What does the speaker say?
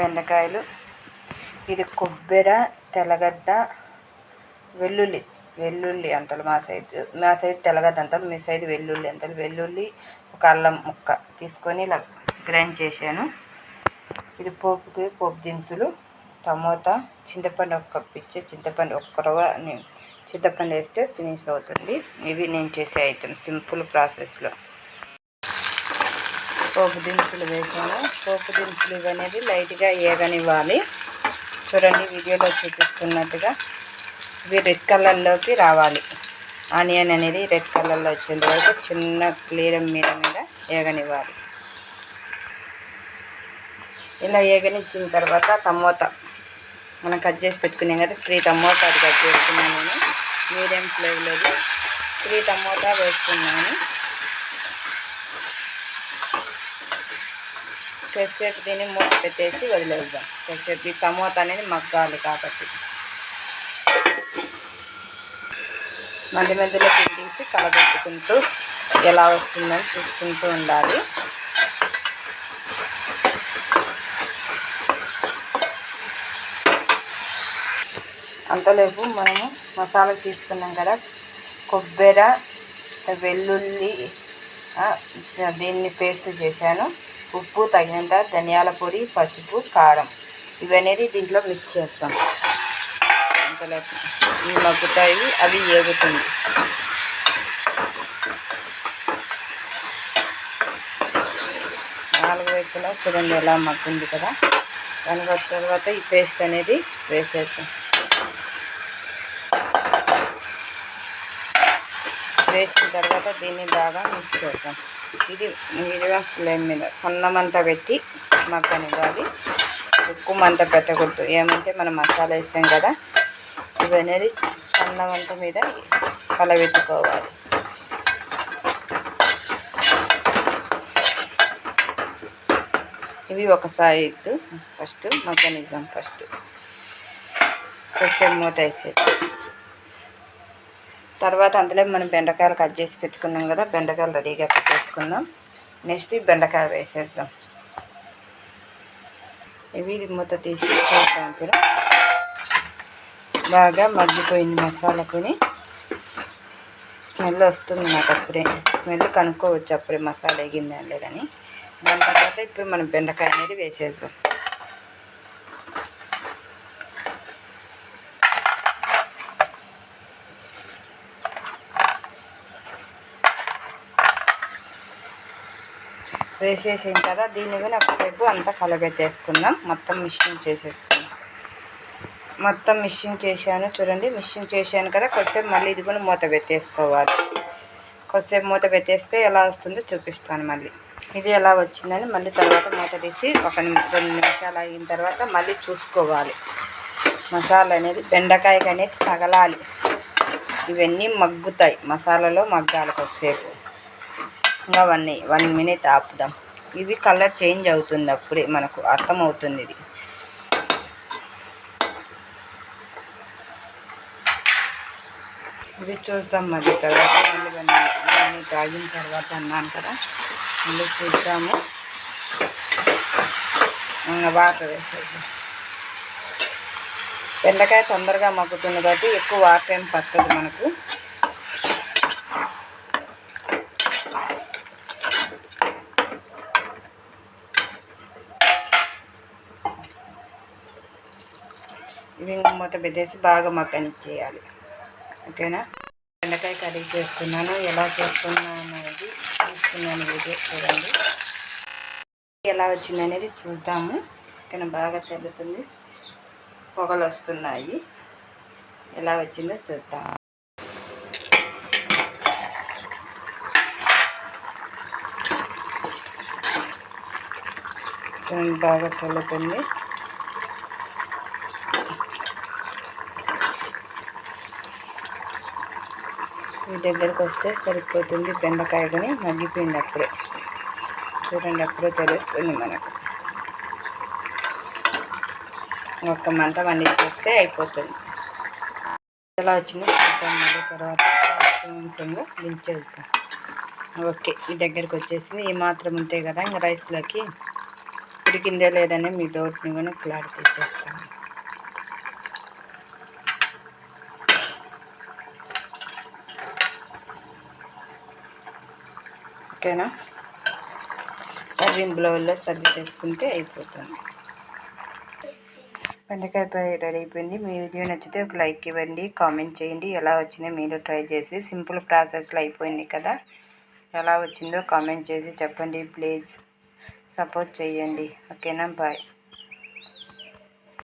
బెండకాయలు ఇది కొబ్బరి తెల్లగడ్డ వెల్లుల్లి వెల్లుల్లి అంతలు మా సైజ్ మా సైజు తెల్లగడ్డ అంతలు మీ సైడ్ వెల్లుల్లి అంతలు వెల్లుల్లి ఒక అల్లం ముక్క తీసుకొని ఇలా గ్రైండ్ చేశాను. ఇది పోపుకి పోపు దినుసులు టమోటా చింతపండు ఒక కప్పు ఇచ్చే చింతపండు ఒక్క రవ్వ చింతపండు వేస్తే ఫినిష్ అవుతుంది. ఇవి నేను చేసే ఐటమ్ సింపుల్ ప్రాసెస్లో. పోపు దినుసులు వేసాము పోపు దినుసులు ఇవనేది అనేది లైట్గా ఏగనివ్వాలి. చూడండి వీడియోలో చూపిస్తున్నట్టుగా ఇవి రెడ్ కలర్లోకి రావాలి. ఆనియన్ అనేది రెడ్ కలర్లో వచ్చేంత వరకు చిన్న క్లియర్ మీద మీద ఏగనివ్వాలి. ఇలా ఏగనిచ్చిన తర్వాత టమోటా. మనం కట్ చేసి పెట్టుకున్నాం కదా త్రీ టమోటా అది కట్ చేసుకున్నాను నేను. మీడియం ఫ్లేవ్లోది త్రీ టమోటా వేసుకున్నాను కొద్దిసేపు దీన్ని మూత పెట్టేసి వదిలేద్దాం. కొద్దిసేపు ఈ టమోటా అనేది మగ్గాలి కాబట్టి. మధ్య మధ్యలో పిండిసి కలబెట్టుకుంటూ ఎలా వస్తుందని చూసుకుంటూ ఉండాలి. అంతలోపు మనము మసాలా తీసుకున్నాం కదా కొబ్బరి వెల్లుల్లి దీన్ని పేస్ట్ చేశాను. ఉప్పు తగినంత ధనియాల పొడి పసుపు కారం. ఇవనేది దీంట్లో మిక్స్ చేస్తాం. ఇంతలోపు ఇవి మగ్గుతాయి అవి ఏగుతుంది. నాలుగు వైపులా చూడండి ఎలా మగ్గుంది కదా. దాని తర్వాత ఈ పేస్ట్ అనేది వేసేస్తాం. వేసిన తర్వాత దీన్ని బాగా మిక్స్ చేద్దాం ఇది మీడియం ఫ్లేమ్ మీద సన్న పెట్టి మగ్గనివ్వాలి ఎక్కువ మంట పెట్టకూడదు. ఏమంటే మనం మసాలా వేస్తాం కదా ఇవి అనేది సన్న మీద కలబెట్టుకోవాలి. ఇవి ఒక సైడ్ ఫస్ట్ మగ్గనిద్దాం ఫస్ట్ కొంచెం మూత వేసేది తర్వాత అందులో మనం బెండకాయలు కట్ చేసి పెట్టుకున్నాం కదా బెండకాయలు రెడీగా పెట్టేసుకుందాం. నెక్స్ట్ ఈ బెండకాయలు వేసేద్దాం. ఇవి మూత తీసి చూద్దాం బాగా మగ్గిపోయింది మసాలా కొని. స్మెల్ వస్తుంది నాకు అప్పుడే. స్మెల్ కనుక్కోవచ్చు అప్పుడే మసాలా వేగిందా లేదని దాని తర్వాత ఇప్పుడు మనం బెండకాయ అనేది వేసేద్దాం. వేసేసిన కదా దీన్ని కూడా ఒకసేపు అంతా కలబెట్టేసుకుందాం. మొత్తం మిషన్ చేసేసుకుందాం. మొత్తం మిషన్ చేశాను చూడండి మిషన్ చేశాను కదా కొద్దిసేపు మళ్ళీ ఇది కూడా మూత పెట్టేసుకోవాలి. కొద్దిసేపు మూత పెట్టేస్తే ఎలా వస్తుందో చూపిస్తాను మళ్ళీ. ఇది ఎలా వచ్చిందని మళ్ళీ తర్వాత మూత తీసి ఒక రెండు నిమిషాలు అయిన తర్వాత మళ్ళీ చూసుకోవాలి. మసాలా అనేది బెండకాయకి అనేది తగలాలి. ఇవన్నీ మగ్గుతాయి మసాలాలో మగ్గాలి కొద్దిసేపు. ఇంకా వన్ వన్ మినిట్ ఆపుదాం. ఇవి కలర్ చేంజ్ అవుతుంది అప్పుడే మనకు అర్థమవుతుంది ఇది. ఇది చూద్దాం మళ్ళీ తర్వాత మళ్ళీ వన్ మినిట్ ఆగిన తర్వాత అన్నాను కదా. మళ్ళీ చూద్దాము. వాటర్ వేసేద్దాం. బెండకాయ తొందరగా మగ్గుతుంది కాబట్టి ఎక్కువ వాటర్ ఏం పట్టదు మనకు. ఇది మూత పెట్టేసి బాగా మగ్గనిచ్చేయాలి ఓకేనా? బెండకాయ కర్రీ చేస్తున్నాను. ఎలా చేస్తున్నాను అనేది చూస్తున్నాను వీడియో చూడండి. ఎలా వచ్చింది అనేది చూద్దాము. ఓకేనా? బాగా తెలుతుంది పొగలు వస్తున్నాయి. ఎలా వచ్చిందో చూద్దాం. చూడండి బాగా తెలుతుంది ఈ దగ్గరకు వస్తే సరిపోతుంది బెండకాయ కానీ మగ్గిపోయింది అప్పుడే. చూడండి అప్పుడే తెలుస్తుంది మనకు. ఒక్క మంట వండించేస్తే అయిపోతుంది. ఎలా వచ్చిందో తర్వాత ఉంటుందో దించేస్తాం ఓకే ఈ దగ్గరికి వచ్చేసింది. ఈ మాత్రం ఉంటాయి కదా ఇంకా రైస్లోకి ఉడికిందే లేదని మీ డౌట్ని కూడా క్లారిటీ ఇచ్చేస్తాను ఓకేనా? సర్వింగ్ బ్లౌజ్లో సర్వ్ చేసుకుంటే అయిపోతుంది. బెండకాయ ఫ్రై రెడీ అయిపోయింది. మీ వీడియో నచ్చితే ఒక లైక్ ఇవ్వండి కామెంట్ చేయండి. ఎలా వచ్చిందో మీరు ట్రై చేసి సింపుల్ ప్రాసెస్లో అయిపోయింది కదా. ఎలా వచ్చిందో కామెంట్ చేసి చెప్పండి. ప్లీజ్ సపోర్ట్ చేయండి. ఓకేనా? బాయ్.